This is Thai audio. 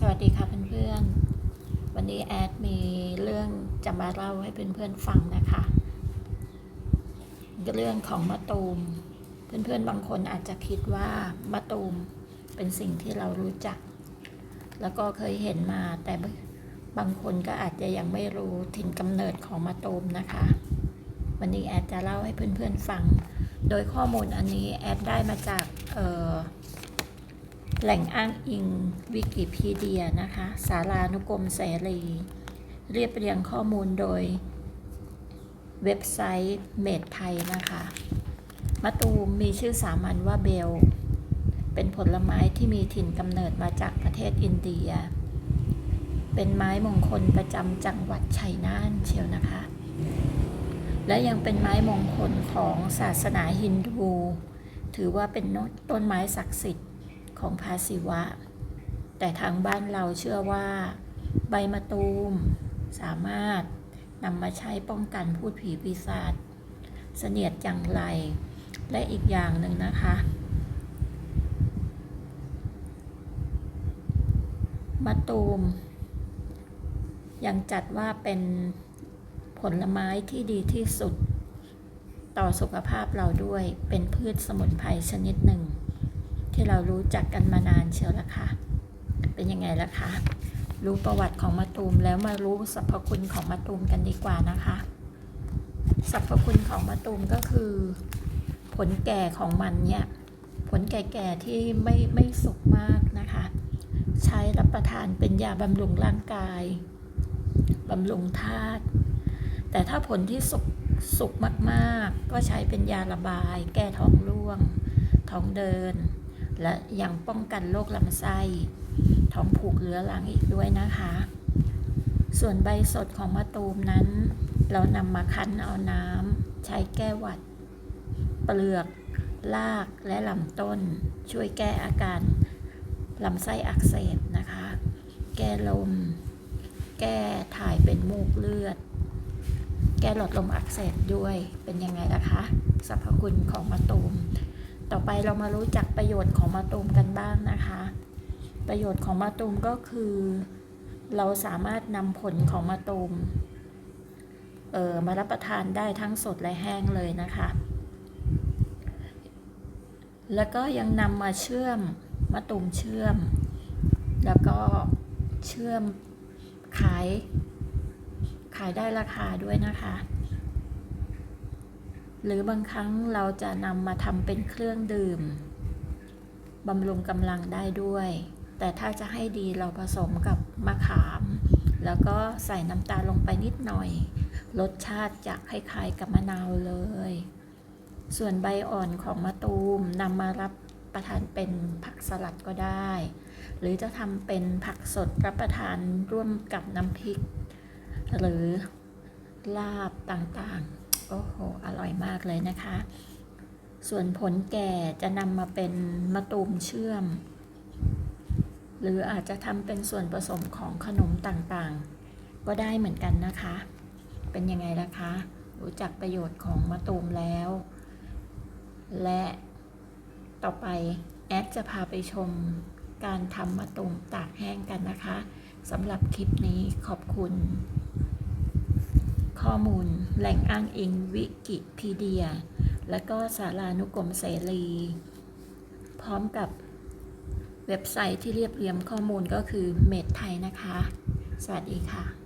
สวัสดีค่ะเพื่อนๆ วันนี้แอดมีเรื่องจะมาเล่าให้เพื่อนๆฟังนะคะ เรื่องของมะตูม เพื่อนๆบางคนอาจจะคิดว่ามะตูมเป็นสิ่งที่เรารู้จัก แล้วก็เคยเห็นมาแต่บางคนก็อาจจะยังไม่รู้ถิ่นกำเนิดของมะตูมนะคะ วันนี้แอดจะเล่าให้เพื่อนๆฟัง โดยข้อมูลอันนี้แอดได้มาจากเอ่อ แหล่งอ้างอิงวิกิพีเดียนะคะ สารานุกรมเสรี เรียบเรียงข้อมูลโดย เว็บไซต์เมดไทยนะคะ มะตูมมีชื่อสามัญว่าเบล เป็นผลไม้ที่มีถิ่นกำเนิดมาจากประเทศอินเดีย เป็นไม้มงคลประจำจังหวัดชัยนาทเชียวนะคะ และยังเป็นไม้มงคลของศาสนาฮินดู ถือว่าเป็นต้นไม้ศักดิ์สิทธิ์ ของพระศิวะ แต่ทางบ้านเราเชื่อว่า ใบมะตูม สามารถนำมาใช้ป้องกันพูดผีปีศาจเสนียดจังไร และอีกอย่างหนึ่งนะคะ มะตูม ยังจัดว่าเป็นผลไม้ที่ดีที่สุด ต่อสุขภาพเราด้วยเป็นพืชสมุนไพรชนิดหนึ่ง ที่เรารู้จักกันมานานเชียวละค่ะเป็นยังไงล่ะคะรู้ประวัติของมะตูมแล้วมารู้สรรพคุณของมะตูมกันดีกว่านะคะสรรพคุณของมะตูมก็คือ ผลแก่ของมันเนี่ยผลแก่ๆที่ไม่ไม่สุกมากนะคะ ใช้รับประทานเป็นยาบำรุงร่างกายบำรุงธาตุแต่ถ้าผลที่สุกสุกมากๆ ก็ใช้เป็นยาระบาย แก้ท้องร่วง ท้องเดิน และยังป้องกันโรคลำไส้ ท้องผูกเรื้อรังอีกด้วยนะคะ ส่วนใบสดของมะตูมนั้น เรานำมาคั้นเอาน้ำใช้แก้หวัด เปลือก รากและลำต้น ช่วยแก้อาการลำไส้อักเสบนะคะ แก้ลม แก้ถ่ายเป็นมูกเลือด แก้หลอดลมอักเสบด้วย เป็นยังไงล่ะคะ สรรพคุณของมะตูม ต่อไปเรามารู้จักประโยชน์ของมะตูมกันบ้างนะคะ ประโยชน์ของมะตูมก็คือ เราสามารถนำผลของมะตูมเออมารับประทานได้ทั้งสดและแห้งเลยนะคะ แล้วก็ยังนำมาเชื่อมมะตูมเชื่อม แล้วก็เชื่อมขาย ขายได้ราคาด้วยนะคะ หรือบางครั้งเราจะนำมาทำเป็นเครื่องดื่มบำรุงกำลังได้ด้วย แต่ถ้าจะให้ดีเราผสมกับมะขาม แล้วก็ใส่น้ำตาลลงไปนิดหน่อย รสชาติจะคล้ายๆกับมะนาวเลย ส่วนใบอ่อนของมะตูมนำมารับประทานเป็นผักสลัดก็ได้ หรือจะทำเป็นผักสดรับประทานร่วมกับน้ำพริก หรือลาบต่างๆ โอ้โห อร่อยมากเลยนะคะ ส่วนผลแก่จะนำมาเป็นมะตูมเชื่อม หรืออาจจะทำเป็นส่วนผสมของขนมต่างๆ ก็ได้เหมือนกันนะคะ เป็นยังไงล่ะคะ รู้จักประโยชน์ของมะตูมแล้ว และต่อไปแอดจะพาไปชมการทำมะตูมตากแห้งกันนะคะสำหรับคลิปนี้ขอบคุณ ข้อมูล แหล่งอ้างอิงวิกิพีเดีย และก็สารานุกรมเสรี พร้อมกับเว็บไซต์ที่เรียบเรียงข้อมูลก็คือเมดไทยนะคะ สวัสดีค่ะ